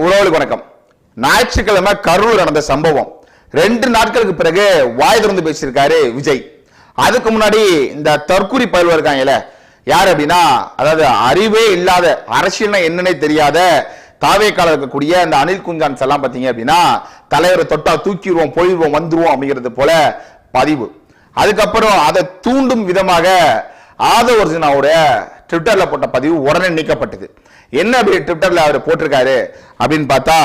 உறவுகளுக்கு வணக்கம். ஞாயிற்றுக்கிழமை கரூர் நடந்த சம்பவம். ரெண்டு நாட்களுக்கு பிறகு வாய் திறந்து பேசியிருக்காரு விஜய். அதுக்கு முன்னாடி இந்த தற்கூரி இருக்காங்க இருக்காங்கல்ல யார் அப்படின்னா அதாவது அறிவே இல்லாத அரசியல்னா என்னன்னே தெரியாத தாவேக்கால இருக்கக்கூடிய அந்த அனில் குஞ்சான்ஸ் எல்லாம் பார்த்தீங்க அப்படின்னா தலைவரை தொட்டா தூக்கிடுவோம் போயிடுவோம் வந்துருவோம் அப்படிங்கிறது போல பதிவு. அதுக்கப்புறம் அதை தூண்டும் விதமாக ஆதவ அர்ஜுனாவோட ட்விட்டரில் போட்ட பதிவு உடனே நீக்கப்பட்டது. என்ன அப்படி ட்விட்டர்ல அவர் போட்டிருக்காரு அப்படின்னு பார்த்தா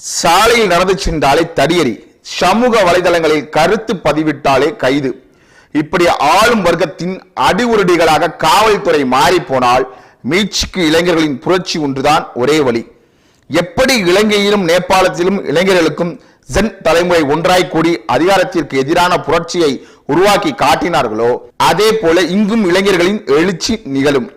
சாலையில் நடந்து சென்றாலே தடியறி சமூக வலைதளங்களில் கருத்து பதிவிட்டாலே கைது. இப்படி ஆளும் வர்க்கத்தின் அடிவுருடிகளாக காவல்துறை மாறி போனால் மீட்சிக்கு இளைஞர்களின் புரட்சி ஒன்றுதான் ஒரே வழி. எப்படி இலங்கையிலும் நேபாளத்திலும் இளைஞர்களுக்கும் ஜென் தலைமுறை ஒன்றாய் கூடி அதிகாரத்திற்கு எதிரான புரட்சியை உருவாக்கி காட்டினார்களோ அதே போல இங்கும் இளைஞர்களின் எழுச்சி நிகழும்.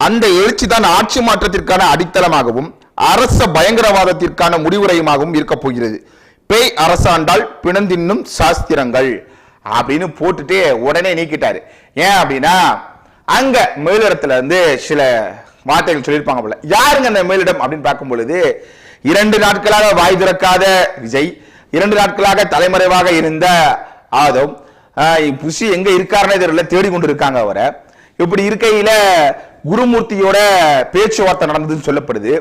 அந்த எழுச்சி தான் ஆட்சி மாற்றத்திற்கான அடித்தளமாகவும் அரச பயங்கரவாதத்திற்கான முடிவுரையுமாகவும் இருக்கப் போகிறது. பேய் அரசாண்டால் பிணந்தின்னும் சாஸ்திரங்கள் அப்படின்னு போட்டுட்டு உடனே நீக்கிட்டாரு. ஏன் அப்படின்னா அங்க மேலிடத்துல இருந்து சில வார்த்தைகள் சொல்லியிருப்பாங்க போல. யாருங்க அந்த மேலிடம் அப்படின்னு பார்க்கும் பொழுது இரண்டு நாட்களாக வாய் திறக்காத விஜய் இரண்டு நாட்களாக தலைமறைவாக இருந்த ஆதம் ஆஹ் புஷி எங்க இருக்காருன்னே தெரியல தேடி கொண்டு இருக்காங்க அவரை. இப்படி இருக்கையில குருமூர்த்தியோட பேச்சுவார்த்தை நடந்ததுன்னு சொல்லப்படுது.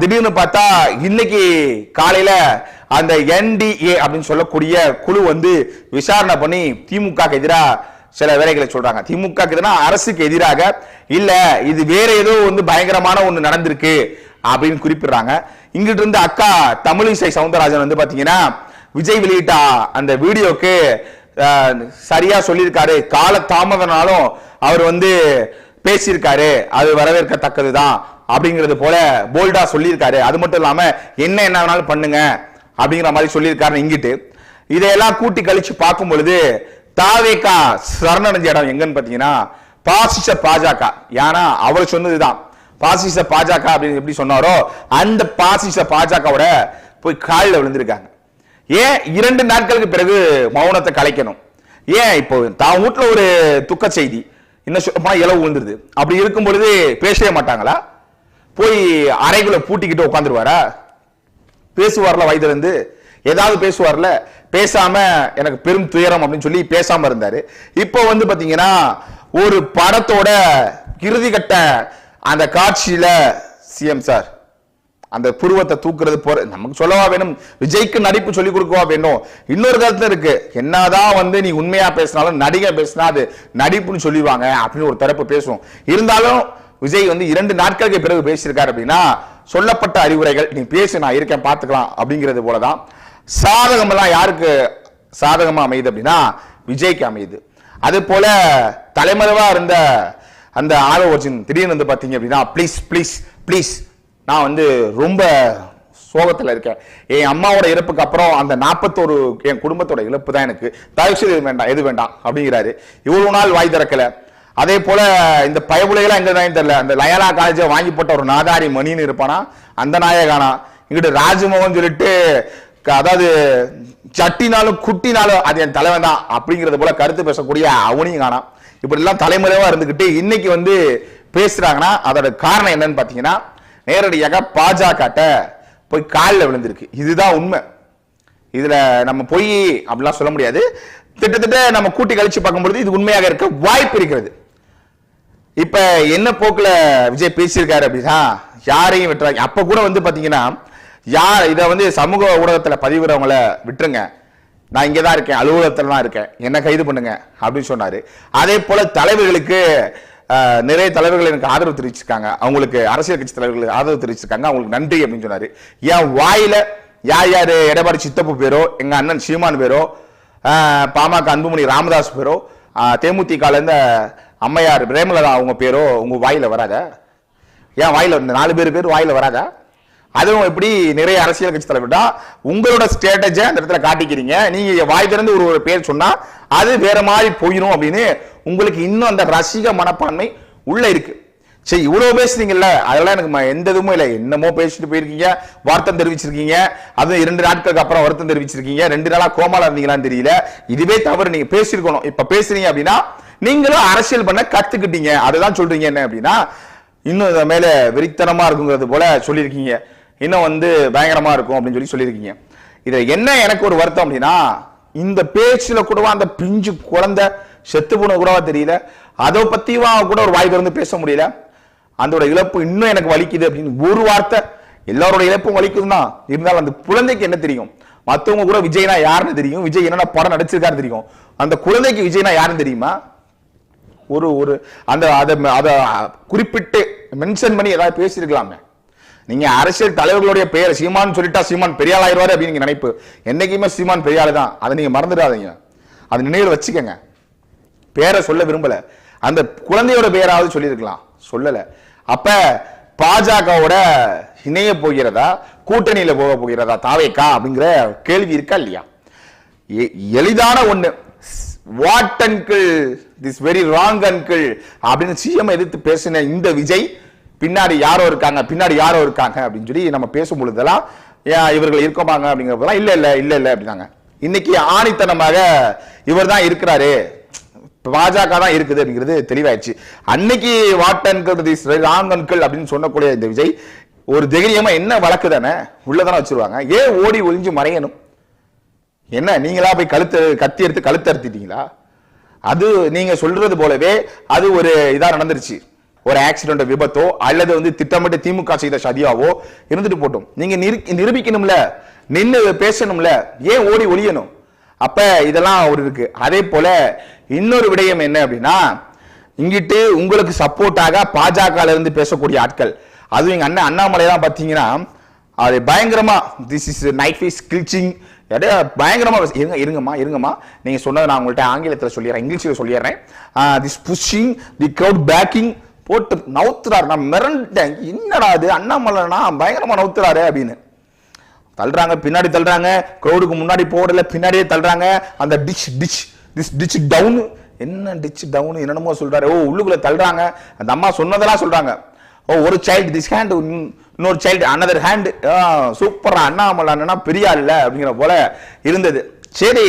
திடீர்னு பார்த்தா இன்னைக்கு காலையில அந்த என்டிஏ அப்படின்னு சொல்லக்கூடிய குழு வந்து விசாரணை பண்ணி திமுக எதிராக சில வேலைகளை சொல்றாங்க. திமுக எதிராக அரசுக்கு எதிராக இல்ல இது வேற ஏதோ வந்து பயங்கரமான ஒண்ணு நடந்திருக்கு அப்படின்னு குறிப்பிடுறாங்க. இங்கிட்டு இருந்து அக்கா தமிழிசை சவுந்தரராஜன் வந்து பாத்தீங்கன்னா விஜய் வெளியிட்டா அந்த வீடியோக்கு சரியா சொல்லியிருக்காரு. கால தாமதனாலும் அவர் வந்து பேசியிருக்காரு. அது வரவேற்கத்தக்கது தான் அப்படிங்கிறது போல போல்டா சொல்லியிருக்காரு. அது மட்டும் இல்லாம என்ன என்ன வேணாலும் பண்ணுங்க அப்படிங்கிற மாதிரி சொல்லியிருக்காரு இங்கிட்டு. இதையெல்லாம் கூட்டி கழிச்சு பார்க்கும் பொழுது தாவேக்கா சரணடைஞ்ச இடம் எங்கன்னு பார்த்தீங்கன்னா பாசிச பாஜக. ஏன்னா அவர் சொன்னதுதான். பாசிச பாஜக அப்படின்னு எப்படி சொன்னாரோ அந்த பாசிச பாஜகவோட போய் காலில் விழுந்திருக்காங்க. ஏன் இரண்டு நாட்களுக்கு பிறகு மௌனத்தை கலைக்கணும்? ஏன் இப்போ தான் வீட்டில் ஒரு துக்க செய்தி. என்ன சொல்ல இலவு விழுந்துருது. அப்படி இருக்கும் பொழுது பேசவே மாட்டாங்களா? போய் அறைக்குள்ள பூட்டிக்கிட்டு உட்காந்துருவாரா? பேசுவார்ல வயதுலேருந்து? ஏதாவது பேசுவார்ல? பேசாம எனக்கு பெரும் துயரம் அப்படின்னு சொல்லி பேசாம இருந்தாரு. இப்போ வந்து பாத்தீங்கன்னா ஒரு படத்தோட இறுதி கட்ட அந்த காட்சியில சிஎம் சார் அந்த புருவத்தை தூக்குறது போற நமக்கு சொல்லவா வேணும். விஜய்க்கு நடிப்பு சொல்லி கொடுக்கவா வேணும். இன்னொரு கருத்து இருக்கு. என்னதான் வந்து நீ உண்மையா பேசினாலும் நடிகை பேசினா அது நடிப்புன்னு சொல்லிடுவாங்க அப்படின்னு ஒரு தரப்பு பேசுவோம் இருந்தாலும் விஜய் வந்து இரண்டு நாட்களுக்கு பிறகு பேசியிருக்காரு அப்படின்னா சொல்லப்பட்ட அறிவுரைகள் நீ பேசு நான் இருக்கேன் பார்த்துக்கலாம் அப்படிங்கிறது போலதான். சாதகம் எல்லாம் யாருக்கு சாதகமா அமையுது அப்படின்னா விஜய்க்கு அமையுது. அது போல தலைமறைவா இருந்த அந்த ஆரோ ஒர்ஜின் திடீர்னு வந்து பார்த்தீங்க அப்படின்னா ப்ளீஸ் ப்ளீஸ் ப்ளீஸ் நான் வந்து ரொம்ப சோகத்தில் இருக்கேன். என் அம்மாவோட இறப்புக்கு அப்புறம் அந்த நாற்பத்தோரு என் குடும்பத்தோட இழப்பு தான் எனக்கு. தயவு செய்து இது வேண்டாம் எது வேண்டாம் அப்படிங்கிறாரு. இவ்வளவு நாள் வாய் திறக்கல. அதே போல் இந்த பயபுலைகளாக எங்கே தான் தெரியல. அந்த லயலா காலேஜை வாங்கி போட்ட ஒரு நாதாரி மணின்னு இருப்பானா அந்த நாயகானா. இங்கிட்டு ராஜ்மோகன் சொல்லிட்டு க- அதாவது சட்டினாலும் குட்டினாலும் அது என் தலைவன் தான் அப்படிங்கிறது போல கருத்து பேசக்கூடிய அவனையும் காணாம். இப்படிலாம் தலைமுறைவாக இருந்துக்கிட்டு இன்னைக்கு வந்து பேசுகிறாங்கன்னா அதோட காரணம் என்னன்னு பார்த்தீங்கன்னா நேரடியாக பாஜக போய் காலில் விழுந்திருக்கு. இதுதான் உண்மை. இதுல நம்ம பொய் அப்படிலாம் சொல்ல முடியாது. திட்டத்திட்ட நம்ம கூட்டி கழிச்சு பார்க்கும்பொழுது இது உண்மையாக இருக்க வாய்ப்பு இருக்கிறது. இப்ப என்ன போக்குல விஜய் பேசியிருக்காரு அப்படின்னா யாரையும் விட்டுறாங்க அப்ப கூட வந்து பாத்தீங்கன்னா யார் இதை வந்து சமூக ஊடகத்துல பதிவுறவங்கள விட்டுருங்க. நான் இங்கே தான் இருக்கேன் அலுவலகத்துல தான் இருக்கேன் என்ன கைது பண்ணுங்க அப்படின்னு சொன்னாரு. அதே போல தலைவர்களுக்கு நிறைய தலைவர்கள் எனக்கு ஆதரவு தெரிவிச்சிருக்காங்க. அவங்களுக்கு அரசியல் கட்சி தலைவர்கள் ஆதரவு தெரிவிச்சிருக்காங்க. அவங்களுக்கு நன்றி அப்படின்னு சொன்னார். என் வாயில் யார் யார் எடப்பாடி சித்தப்பு பேரோ எங்கள் அண்ணன் சீமான் பேரோ பாமக அன்புமணி ராமதாஸ் பேரோ தேமுதிகலேருந்து அம்மையார் பிரேமலதா அவங்க பேரோ உங்கள் வாயில் வராதா? ஏன் வாயில் இந்த நாலு பேர் பேர் வாயில் வராதா? அதுவும் எப்படி நிறைய அரசியல் கட்சி தலைவர்டா உங்களோட ஸ்டேட்டஜை அந்த இடத்துல காட்டிக்கிறீங்க. நீங்கள் வாய் திறந்து ஒரு ஒரு பேர் சொன்னால் அது வேற மாதிரி போயிடும் அப்படின்னு உங்களுக்கு இன்னும் அந்த ரசிக மனப்பான்மை உள்ள இருக்கு. சரி இவ்வளோ பேசுறீங்கல்ல? அதெல்லாம் எனக்கு ம- எந்த இதுவும் இல்லை. என்னமோ பேசிட்டு போயிருக்கீங்க வருத்தம் தெரிவிச்சிருக்கீங்க அதுவும் இரண்டு நாட்களுக்கு அப்புறம் வருத்தம் தெரிவிச்சிருக்கீங்க ரெண்டு நாளா கோமால இருந்தீங்களான்னு தெரியல. இதுவே தவறு நீங்க பேசியிருக்கணும். இப்ப பேசுறீங்க அப்படின்னா நீங்களும் அரசியல் பண்ண கத்துக்கிட்டீங்க. அதுதான் சொல்றீங்க என்ன அப்படின்னா இன்னும் இதை மேல வெறித்தனமா இருக்குங்கிறது போல சொல்லியிருக்கீங்க. இன்னும் வந்து பயங்கரமா இருக்கும் அப்படின்னு சொல்லி சொல்லியிருக்கீங்க. இது என்ன எனக்கு ஒரு வருத்தம் அப்படின்னா இந்த பேச்சில் கூடவா அந்த பிஞ்சு குழந்தை செத்து போன கூடவா தெரியல. அதை பத்திவா கூட ஒரு வாய் திறந்து பேச முடியல. அதோட இழப்பு இன்னும் எனக்கு வலிக்குது அப்படின்னு ஒரு வார்த்தை எல்லாரோட இழப்பும் வலிக்கும் தான் இருந்தாலும் அந்த குழந்தைக்கு என்ன தெரியும்? மற்றவங்க கூட விஜய்னா யாருன்னு தெரியும்? விஜய் என்னென்ன படம் நடிச்சிருக்காரு தெரியும். அந்த குழந்தைக்கு விஜய்னா யாருன்னு தெரியுமா? ஒரு ஒரு அந்த அதை அதை குறிப்பிட்டு மென்ஷன் பண்ணி ஏதாவது பேசியிருக்கலாமே. நீங்க அரசியல் தலைவர்களுடைய பெயர் சீமான் சொல்லிட்டா சீமான் பெரியாள் ஆயிடுவாரு அப்படின்னு நினைப்பு. என்னைக்குமே சீமான் பெரியாள் தான் அதை நீங்க மறந்துடாதீங்க. அது நினைவில் வச்சுக்கோங்க. பேரை சொல்ல விரும்பல. அந்த குழந்தையோட பேராவது சொல்லியிருக்கலாம். சொல்லல. அப்ப பாஜகவோட இணைய போகிறதா கூட்டணியில போக போகிறதா தாவேக்கா அப்படிங்கிற கேள்வி இருக்கா இல்லையா? எ- எளிதான ஒண்ணு. What uncle this very wrong uncle அப்படின்னு சிஎம் எதிர்த்து பேசின இந்த விஜய் பின்னாடி யாரோ இருக்காங்க பின்னாடி யாரோ இருக்காங்க அப்படின்னு சொல்லி நம்ம பேசும் பொழுதெல்லாம் ஏன் இவர்கள் இருக்கமாங்க அப்படிங்கிறப்பெல்லாம் இல்ல இல்ல இல்ல இல்ல அப்படின்னாங்க. இன்னைக்கு ஆணித்தனமாக இவர் தான் இருக்கிறாரு. பாஜக தான் இருக்குது அப்படிங்கிறது தெளிவாயிடுச்சு. அன்னைக்கு what uncle this wrong uncle அப்படின்னு சொன்னக்கூடிய இந்த விஜய் ஒரு தைரியமா என்ன வழக்கு தானே உள்ளதானே வச்சிருவாங்க. ஏன் ஓடி ஒளிஞ்சு மறையணும்? என்ன நீங்களா போய் கழுத்து கத்தி எடுத்து கழுத்து அறுத்திட்டீங்களா? அது நீங்க சொல்றது போலவே அது ஒரு இதா நடந்துருச்சு. ஒரு ஆக்சிடென்ட் விபத்தோ அல்லது வந்து திட்டமிட்டு திமுக செய்த சதியாவோ இருந்துட்டு போட்டோம். நீங்க நிரு- நிரூபிக்கணும்ல நின்று பேசணும்ல ஏன் ஓடி ஒளியணும்? அப்ப இதெல்லாம் ஒரு இருக்கு. அதே போல இன்னொரு விடயம் என்ன அப்படின்னா இங்கிட்டு உங்களுக்கு சப்போர்ட்டாக பாஜக இருந்து பேசக்கூடிய ஆட்கள். அதுவும் எங்க அண்ணன் அண்ணாமலை தான் பாத்தீங்கன்னா அது பயங்கரமா திஸ் இஸ் நைட் ஃபீஸ் கில்ச்சிங் பயங்கரமா பயங்கரமாக இருங்க இருங்கம்மா இருங்கம்மா. நீங்க சொன்னதை நான் உங்கள்கிட்ட ஆங்கிலத்தில் சொல்லிடுறேன் இங்கிலீஷில் சொல்லிடுறேன். This pushing the crowd backing போட்டு நவுத்துறாரு. நான் மிரண்டேன். என்னடா அது அண்ணாமலைனா பயங்கரமா நவுத்துறாரு அப்படின்னு. தள்ளுறாங்க பின்னாடி தள்ளுறாங்க. க்ரௌடுக்கு முன்னாடி போடல பின்னாடியே தள்ளுறாங்க. அந்த ditch ditch this ditch down என்ன டிச் டவுன் என்னென்னமோ சொல்கிறாரு ஓ உள்ளுக்குள்ளே தள்ளுறாங்க. அந்த அம்மா சொன்னதெல்லாம் சொல்கிறாங்க ஓ ஒரு சைல்டு திஸ் ஹேண்ட் இன்னொரு சைல்டு அனதர் ஹேண்டு சூப்பரா அண்ணாமலை அண்ணனா பெரிய ஆள் அப்படிங்கிற போல இருந்தது. சரி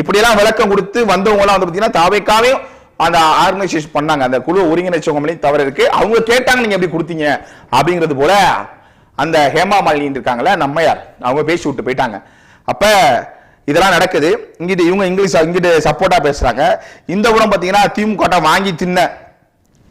இப்படியெல்லாம் விளக்கம் கொடுத்து வந்தவங்களாம் வந்து பார்த்தீங்கன்னா தாவைக்காவையும் அந்த ஆர்கனைசேஷன் பண்ணாங்க. அந்த குழு ஒருங்கிணைச்சவங்க மேலேயும் தவறு இருக்கு. அவங்க கேட்டாங்க நீங்க எப்படி கொடுத்தீங்க? அப்படிங்கிறது போல அந்த ஹேமா மாலினி இருக்காங்கல்ல நம்மையார் அவங்க பேசி விட்டு போயிட்டாங்க. அப்ப இதெல்லாம் நடக்குது. இங்கிட்டு இவங்க இங்கிலீஷ் இங்கிட்டு சப்போர்ட்டா பேசுறாங்க. இந்த புறம் பாத்தீங்கன்னா திமுக வாங்கி தின்ன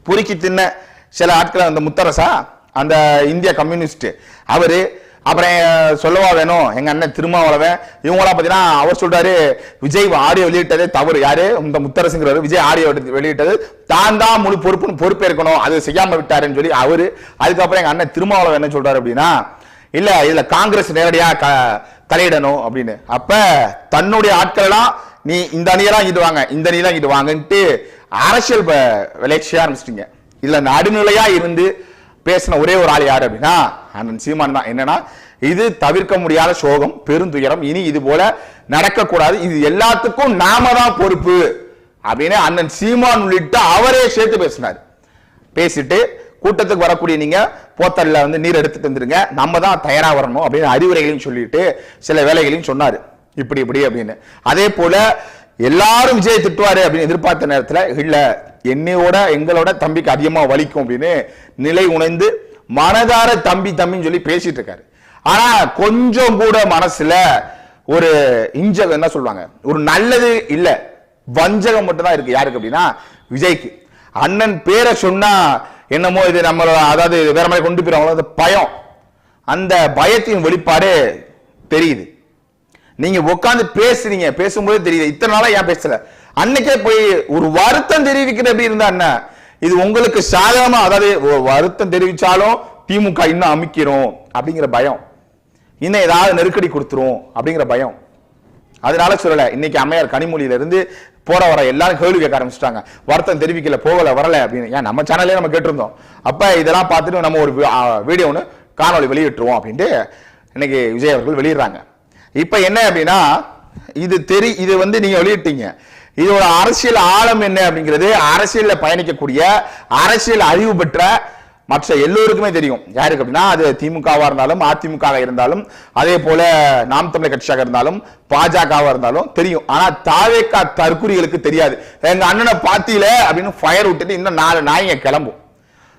பொறுக்கி தின்ன சில ஆட்கள் அந்த முத்தரசா அந்த இந்திய கம்யூனிஸ்ட் அவரு அப்புறம் சொல்லவா வேணும்? எங்க அண்ணன் திருமாவளவன். இவங்களாம் பார்த்தீங்கன்னா அவர் சொல்றாரு விஜய் ஆடியோ வெளியிட்டதே தவறு. யாரு? இந்த முத்தரசுங்கிறவர். விஜய் ஆடியோ வெளியிட்டது. தான் தான் முழு பொறுப்புன்னு பொறுப்பேற்கணும். அது செய்யாம விட்டாருன்னு சொல்லி அவரு. அதுக்கப்புறம் எங்க அண்ணன் திருமாவளவன் என்ன சொல்றாரு அப்படின்னா இல்ல இதுல காங்கிரஸ் நேரடியா க- தலையிடணும். அப்படின்னு. அப்ப தன்னுடைய ஆட்கள் எல்லாம் நீ இந்த அணியெல்லாம் இங்கிட்டு வாங்க. இந்த அணியெல்லாம் இங்கிட்டு வாங்கன்ட்டு அரசியல் ப- ஆரம்பிச்சிட்டீங்க. இதுல நடுநிலையா இருந்து பேசின ஒரே ஒரு ஆள் யாரு அப்படின்னா அண்ணன் சீமான் தான். என்னன்னா இது தவிர்க்க முடியாத சோகம் பெருந்துயரம் இனி இது போல நடக்கக்கூடாது. இது எல்லாத்துக்கும் நாம தான் பொறுப்பு. அப்படின்னு அண்ணன் சீமான் உள்ளிட்ட அவரே சேர்த்து பேசினார். பேசிட்டு கூட்டத்துக்கு வரக்கூடிய நீங்க போத்தல்ல வந்து நீர் எடுத்துட்டு வந்துருங்க. நம்ம தான் தயாரா வரணும் அப்படின்னு அறிவுரைகளையும் சொல்லிட்டு சில வேலைகளையும் சொன்னாரு. இப்படி இப்படி அப்படின்னு. அதே போல எல்லாரும் விஜய் திட்டுவாரு அப்படின்னு எதிர்பார்த்த நேரத்துல இல்ல என்னையோட எங்களோட தம்பிக்கு அதிகமா வலிக்கும் அப்படின்னு நிலை உணர்ந்து மனதார தம்பி தம்பின்னு சொல்லி பேசிட்டு இருக்காரு. ஆனா கொஞ்சம் கூட மனசுல ஒரு இஞ்ச என்ன சொல்லுவாங்க? ஒரு நல்லது இல்ல வஞ்சகம் மட்டும் தான் இருக்கு. யாருக்கு அப்படின்னா விஜய்க்கு. அண்ணன் பேரை சொன்னா என்னமோ இது நம்மளோட அதாவது வேற மாதிரி கொண்டு போயிருவாங்களோ அது பயம். அந்த பயத்தின் வெளிப்பாடு தெரியுது. நீங்க உட்காந்து பேசுறீங்க பேசும்போது தெரியுது. இத்தனை நாளா ஏன் பேசல? அன்னைக்கே போய் ஒரு வருத்தம் தெரிவிக்கிற அப்படி இருந்தா என்ன? இது உங்களுக்கு சாதகமா அதாவது வருத்தம் தெரிவிச்சாலும் திமுக இன்னும் அமைக்கிறோம் அப்படிங்கிற பயம். இன்னும் ஏதாவது நெருக்கடி கொடுத்துரும் அப்படிங்கிற பயம். அதனால சொல்லலை இன்னைக்கு அம்மையார் கனிமொழியிலிருந்து போற வர எல்லாரும் கேள்வி கேட்க ஆரம்பிச்சிட்டாங்க. வருத்தம் தெரிவிக்கல போகல வரல அப்படின்னு. ஏன் நம்ம சேனல்லே நம்ம கேட்டிருந்தோம். அப்ப இதெல்லாம் பார்த்துட்டு நம்ம ஒரு வீடியோ ஒன்று காணொலி வெளியிட்டுருவோம் அப்படின்ட்டு இன்னைக்கு விஜய் அவர்கள் வெளியிடுறாங்க. இப்ப என்ன அப்படின்னா இது தெரி இது வந்து நீங்க வெளியிட்டீங்க. இதோட அரசியல் ஆழம் என்ன அப்படிங்கிறது அரசியலில் பயணிக்கக்கூடிய அரசியல் அறிவு பெற்ற மற்ற எல்லோருக்குமே தெரியும். யாருக்கு அப்படின்னா அது திமுகவா இருந்தாலும் அதிமுக இருந்தாலும் அதே போல நாம் தமிழர் கட்சியாக இருந்தாலும் பாஜகவா இருந்தாலும் தெரியும். ஆனா தாவேக்கா தற்குறிகளுக்கு தெரியாது. எங்க அண்ணனை பாத்தியில அப்படின்னு ஃபயர் விட்டுட்டு இன்னும் நாலு நாய்ங்க கிளம்பும்.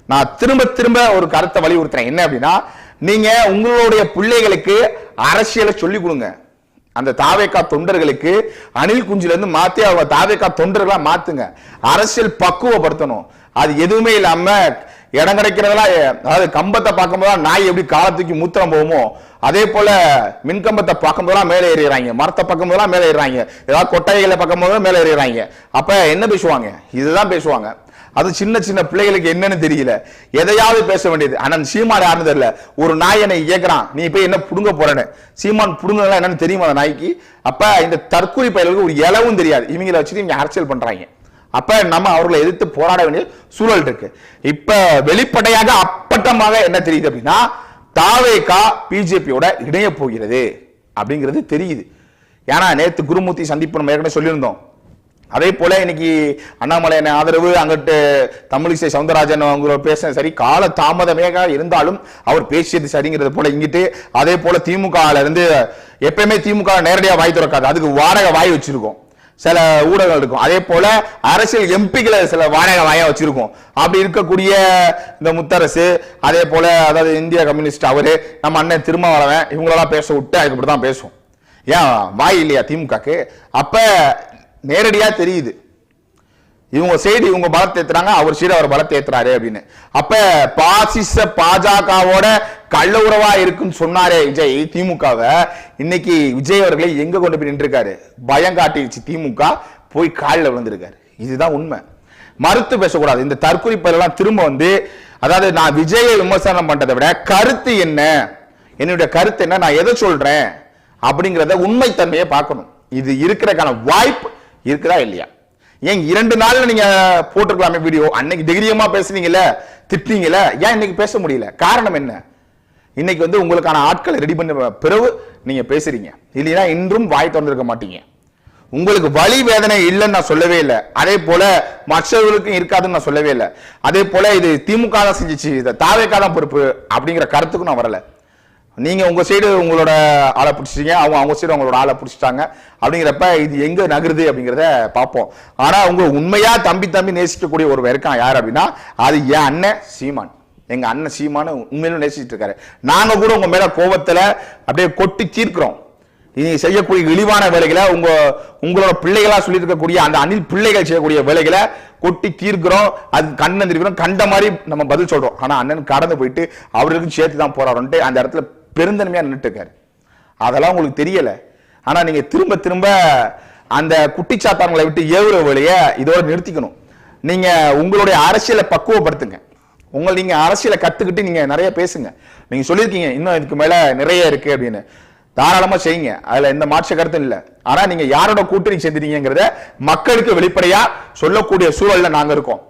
நான் திரும்ப திரும்ப ஒரு கருத்தை வலியுறுத்துறேன். என்ன அப்படின்னா நீங்க உங்களுடைய பிள்ளைகளுக்கு அரசியலை சொல்லிக் கொடுங்க. அந்த தாவேக்கா தொண்டர்களுக்கு அணில் குஞ்சுல மாற்றி மாத்தி அவங்க தாவேக்கா தொண்டர்களா மாத்துங்க. அரசியல் பக்குவப்படுத்தணும். அது எதுவுமே இல்லாம இடம் கிடைக்கிறதெல்லாம் அதாவது கம்பத்தை பார்க்கும்போது நாய் எப்படி காலத்துக்கு மூத்திரம் போகுமோ அதே போல மின்கம்பத்தை பார்க்கும்போதெல்லாம் மேலே ஏறிடுறாங்க. மரத்தை பார்க்கும்போதெல்லாம் மேலே ஏறுறாங்க. ஏதாவது கொட்டைகளை பார்க்கும்போது மேலே ஏறிடுறாங்க அப்ப என்ன பேசுவாங்க? இதுதான் பேசுவாங்க. அது சின்ன சின்ன பிள்ளைகளுக்கு என்னன்னு தெரியல. எதையாவது பேச வேண்டியது. ஆனால் சீமான் யாருன்னு தெரியல. ஒரு நாய் என்னை இயக்குறான். நீ போய் என்ன புடுங்க போறேன்னு. சீமான் புடுங்கலாம் என்னன்னு தெரியுமா அந்த நாய்க்கு? அப்ப இந்த தற்கொலை பயல்களுக்கு ஒரு இலவும் தெரியாது. இவங்களை வச்சுட்டு இவங்க அரசியல் பண்றாங்க. அப்ப நம்ம அவர்களை எதிர்த்து போராட வேண்டிய சூழல் இருக்கு. இப்ப வெளிப்படையாக அப்பட்டமாக என்ன தெரியுது அப்படின்னா தாவேகா பிஜேபியோட இணைய போகிறது அப்படிங்கிறது தெரியுது. ஏன்னா நேற்று குருமூர்த்தி சந்திப்பு நம்ம ஏற்கனவே சொல்லியிருந்தோம். அதே போல இன்னைக்கு அண்ணாமலையான ஆதரவு அங்கிட்டு தமிழிசை சவுந்தரராஜன் அவங்க பேச சரி கால தாமதமாக இருந்தாலும் அவர் பேசியது சரிங்கிறது போல இங்கிட்டு அதே போல திமுக இருந்து எப்பயுமே திமுக நேரடியாக வாய் திறக்காது. அதுக்கு வாடகை வாய் வச்சிருக்கோம். சில ஊடகங்கள் இருக்கும். அதே போல அரசியல் எம்பிக்களை சில வாடகை வாயா வச்சிருக்கோம். அப்படி இருக்கக்கூடிய இந்த முத்தரசு அதே போல அதாவது இந்திய கம்யூனிஸ்ட் அவரு நம்ம அண்ணன் திருமாவளவன் இவங்களெல்லாம் பேச விட்டு அதுக்கு தான் பேசுவோம் ஏன் வாய் இல்லையா திமுகக்கு? அப்ப நேரடியா தெரியுது. இவங்க சைடு இவங்க பலத்தை ஏத்துறாங்க அவர் சைடு அவர் பலத்தை ஏத்துறாரு அப்படின்னு. அப்ப பாசிச பாஜகவோட கள்ள உறவா இருக்குன்னு சொன்னாரே விஜய் திமுகவை. இன்னைக்கு விஜய் அவர்களை எங்க கொண்டு போய் நின்றுருக்காரு? பயம் காட்டிடுச்சு திமுக போய் காலில் விழுந்திருக்காரு. இதுதான் உண்மை. மறுத்து பேசக்கூடாது. இந்த தற்குறிப்பெல்லாம் திரும்ப வந்து அதாவது நான் விஜயை விமர்சனம் பண்றதை விட கருத்து என்ன? என்னுடைய கருத்து என்ன? நான் எதை சொல்றேன்? அப்படிங்கிறத உண்மைத்தன்மையை பார்க்கணும். இது இருக்கிறதுக்கான வாய்ப்பு இருக்குதா இல்லையா? ஏன் இரண்டு நாள்ல நீங்க போட்டிருக்கலாமே வீடியோ? அன்னைக்கு தைரியமா பேசுனீங்கல்ல? திட்டினீங்கல்ல? ஏன் இன்னைக்கு பேச முடியல? காரணம் என்ன? இன்னைக்கு வந்து உங்களுக்கான ஆட்களை ரெடி பண்ண பிறகு நீங்க பேசுறீங்க. இல்லைன்னா இன்றும் வாய் திறந்திருக்க மாட்டீங்க. உங்களுக்கு வலி வேதனை இல்லைன்னு நான் சொல்லவே இல்லை. அதே போல மற்றவர்களுக்கும் இருக்காதுன்னு நான் சொல்லவே இல்லை. அதே போல இது திமுக தான் செஞ்சிச்சு. இதை தாவேக்கா தான் பொறுப்பு அப்படிங்கிற கருத்துக்கும் நான் வரலை. நீங்கள் உங்கள் சைடு உங்களோட ஆளை பிடிச்சிட்டீங்க அவங்க அவங்க சைடு அவங்களோட ஆளை பிடிச்சிட்டாங்க அப்படிங்கிறப்ப இது எங்கே நகருது அப்படிங்கிறத பார்ப்போம். ஆனால் உங்கள் உண்மையாக தம்பி தம்பி நேசிக்கக்கூடிய ஒரு இருக்கான் யார் அப்படின்னா அது என் அண்ணன் சீமான். எங்கள் அண்ணன் சீமானு உண்மையிலும் நேசிச்சுட்டு இருக்காரு. நாங்கள் கூட உங்கள் மேலே கோபத்தில் அப்படியே கொட்டி தீர்க்கிறோம். நீ செய்யக்கூடிய இழிவான வேலைகளை உங்க உங்களோட பிள்ளைகளா சொல்லி இருக்கக்கூடிய அந்த அணில் பிள்ளைகள் செய்யக்கூடிய வேலைகளை கொட்டி தீர்க்கிறோம். அது கண்ணன் திருக்கிறோம். கண்ட மாதிரி நம்ம பதில் சொல்றோம். ஆனா அண்ணன் கடந்து போயிட்டு அவருக்கும் சேர்த்து தான் போறாருன்ட்டு அந்த இடத்துல பெருந்தன்மையாக நின்றுட்டுருக்காரு அதெல்லாம் உங்களுக்கு தெரியலை. ஆனால் நீங்கள் திரும்ப திரும்ப அந்த குட்டிச்சாத்தான்களை விட்டு ஏவுற வழியை இதோட நிறுத்திக்கணும். நீங்கள் உங்களுடைய அரசியலை பக்குவப்படுத்துங்க. உங்கள் நீங்கள் அரசியலை கற்றுக்கிட்டு நீங்கள் நிறைய பேசுங்க. நீங்கள் சொல்லியிருக்கீங்க இன்னும் இதுக்கு மேலே நிறைய இருக்குது அப்படின்னு. தாராளமாக செய்யுங்க. அதில் எந்த மாற்ற கருத்தும் இல்லை. ஆனால் நீங்கள் யாரோட கூட்டணி சேர்ந்துட்டீங்கிறத மக்களுக்கு வெளிப்படையாக சொல்லக்கூடிய சூழலில் நாங்கள் இருக்கோம்.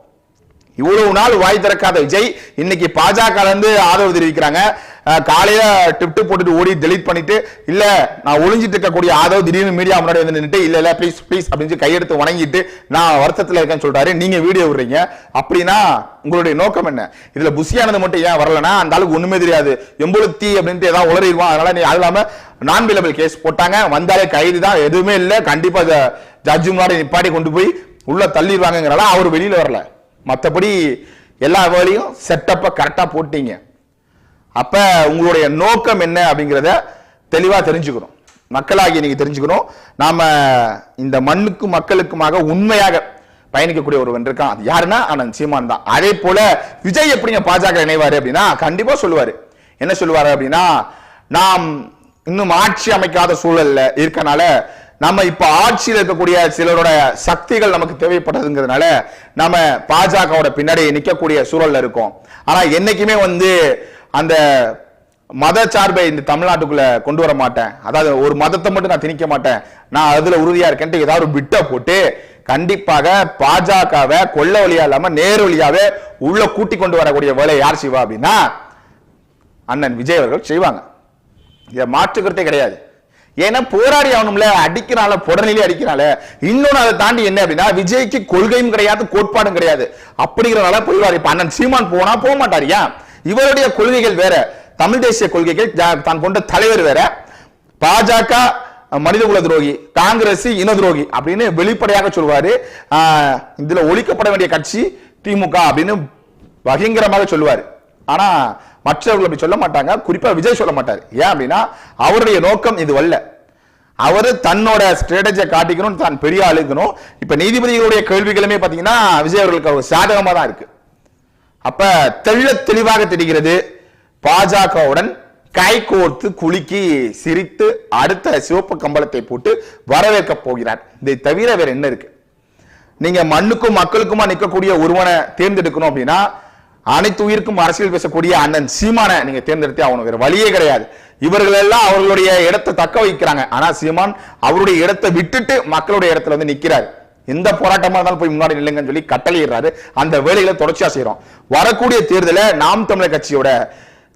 இவ்வளவு நாள் வாய் திறக்காத விஜய் இன்னைக்கு பாஜக வந்து இருந்து ஆதரவு தெரிவிக்கிறாங்க. அஹ் காலையில டிப்ட் போட்டுட்டு ஓடி டெலீட் பண்ணிட்டு இல்ல நான் ஒளிஞ்சிட்டு இருக்கக்கூடிய ஆதரவு திடீர்னு மீடியா முன்னாடி வந்து நின்றுட்டு இல்ல இல்ல ப்ளீஸ் ப்ளீஸ் அப்படின்னு கையெடுத்து வணங்கிட்டு நான் வருத்தத்துல இருக்கேன்னு சொல்றாரு. நீங்க வீடியோ விடுறீங்க. அப்படின்னா உங்களுடைய நோக்கம் என்ன? இதுல புசியானது மட்டும் ஏன் வரலன்னா அந்த அளவுக்கு ஒண்ணுமே தெரியாது. எம்புலத்தி அப்படின்ட்டு ஏதாவது உளறிடுவான். அதனால நீ அது இல்லாம நான் பிலபிள் கேஸ் போட்டாங்க. வந்தாலே கைது தான். எதுவுமே இல்ல. கண்டிப்பா ஜட்ஜு முன்னாடி நிப்பாட்டி கொண்டு போய் உள்ள தள்ளிடுவாங்கிறனால அவர் வெளியில வரல. மற்றபடி எல்லா வேலையும் செட்டப்பை கரெக்டாக போட்டீங்க. அப்போ உங்களுடைய நோக்கம் என்ன அப்படிங்கிறத தெளிவாக தெரிஞ்சுக்கணும். மக்களாகி நீங்கள் தெரிஞ்சுக்கணும். நாம் இந்த மண்ணுக்கும் மக்களுக்குமாக உண்மையாக பயணிக்கக்கூடிய ஒருவன் இருக்கான். அது யாருன்னா அண்ணன் சீமான் தான். அதே போல விஜய் எப்படிங்க பாஜக இணைவாரு அப்படின்னா கண்டிப்பாக சொல்லுவார். என்ன சொல்லுவார் அப்படின்னா நாம் இன்னும் ஆட்சி அமைக்காத சூழல்ல இருக்கனால நம்ம இப்ப ஆட்சியில் இருக்கக்கூடிய சிலரோட சக்திகள் நமக்கு தேவைப்பட்டதுங்கிறதுனால நம்ம பாஜகவோட பின்னாடி நிற்கக்கூடிய சூழல்ல இருக்கோம். ஆனா என்னைக்குமே வந்து அந்த மத சார்பை இந்த தமிழ்நாட்டுக்குள்ள கொண்டு வர மாட்டேன். அதாவது ஒரு மதத்தை மட்டும் நான் திணிக்க மாட்டேன். நான் அதுல உறுதியா இருக்கேன்ட்டு ஏதாவது ஒரு பிட்டை போட்டு கண்டிப்பாக பாஜகவை கொள்ள வழியா இல்லாம நேர் வழியாவே உள்ள கூட்டி கொண்டு வரக்கூடிய வேலை யார் செய்வா அப்படின்னா அண்ணன் விஜய் அவர்கள் செய்வாங்க. இதை மாற்றுக்கிறதே கிடையாது. ஏன்னா போராடி ஆகணும்ல அடிக்கிறாள புடனிலே அடிக்கிறால இன்னொன்னு அதை தாண்டி என்ன அப்படின்னா விஜய்க்கு கொள்கையும் கிடையாது கோட்பாடும் கிடையாது. அப்படிங்கிறனால போயிடுவார் இப்போ அண்ணன் சீமான் போனா போக மாட்டார் இவருடைய கொள்கைகள் வேற. தமிழ் தேசிய கொள்கைகள் தான் கொண்ட தலைவர் வேற. பாஜக மனிதகுல துரோகி காங்கிரஸ் இன துரோகி அப்படின்னு வெளிப்படையாக சொல்வாரு. இதுல ஒழிக்கப்பட வேண்டிய கட்சி திமுக அப்படின்னு பகிங்கரமாக சொல்லுவார் ஆனா மற்றவர்கள் அப்படி சொல்ல மாட்டாங்க. குறிப்பாக விஜய் சொல்ல மாட்டார். ஏன் அப்படின்னா அவருடைய நோக்கம் இது அல்ல. அவர் தன்னோட ஸ்ட்ராட்டஜியை காட்டிக்கணும் தான் பெரிய ஆளுக்கணும் இப்போ நீதிபதிகளுடைய கேள்விகளுமே பார்த்தீங்கன்னா விஜய் அவர்களுக்கு அவர் சாதகமாக தான் இருக்கு. அப்போ தெள்ள தெளிவாக தெரிகிறது பாஜகவுடன் கை கோர்த்து குலுக்கி சிரித்து அடுத்த சிவப்பு கம்பளத்தை போட்டு வரவேற்க போகிறார். இதை தவிர வேற என்ன இருக்கு? நீங்க மண்ணுக்கும் மக்களுக்குமா நிற்கக்கூடிய ஒருவனை தேர்ந்தெடுக்கணும் அப்படின்னா அனைத்து உயிருக்கும் அரசியல் பேசக்கூடிய அண்ணன் சீமானை நீங்க தேர்ந்தெடுத்தே ஆகணும். வேற வழியே கிடையாது. இவர்கள் எல்லாம் அவர்களுடைய இடத்தை தக்க வைக்கிறாங்க. ஆனா சீமான் அவருடைய இடத்தை விட்டுட்டு மக்களுடைய இடத்துல வந்து நிக்கிறார். எந்த போராட்டமா இருந்தாலும் போய் முன்னாடி நில்லுங்கன்னு சொல்லி கட்டளையிடுறாரு. அந்த வேலைகளை தொடர்ச்சியா செய்யறோம் வரக்கூடிய தேர்தல நாம் தமிழர் கட்சியோட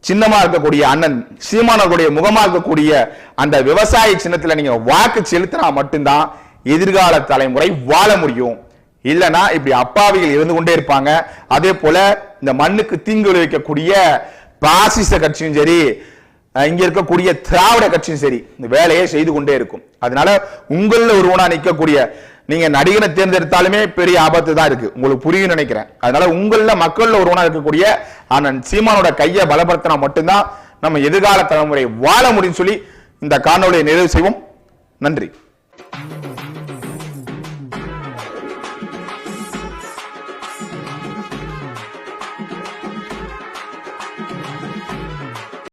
சின்னமா இருக்கக்கூடிய அண்ணன் சீமானவர்களுடைய முகமா இருக்கக்கூடிய அந்த விவசாய சின்னத்துல நீங்க வாக்கு செலுத்தினா மட்டும்தான் எதிர்கால தலைமுறை வாழ முடியும். இல்லனா இப்படி அப்பாவிகள் இருந்து கொண்டே இருப்பாங்க. அதே போல இந்த மண்ணுக்கு தீங்கு விளைவிக்கக்கூடிய பாசிச கட்சியும் சரி இங்க இருக்கக்கூடிய திராவிட கட்சியும் சரி இந்த வேலையை செய்து கொண்டே இருக்கும். அதனால உங்களில் ஒருவனா நிற்கக்கூடிய நீங்க நடிகனை தேர்ந்தெடுத்தாலுமே பெரிய ஆபத்து தான் இருக்கு. உங்களுக்கு புரியும் நினைக்கிறேன். அதனால உங்களில் மக்கள்ல ஒருவனா இருக்கக்கூடிய அண்ணன் சீமானோட கையை பலப்படுத்தினா மட்டும்தான் நம்ம எதிர்கால தலைமுறை வாழ முடியும்னு சொல்லி இந்த காணொலியை நிறைவு செய்வோம். நன்றி.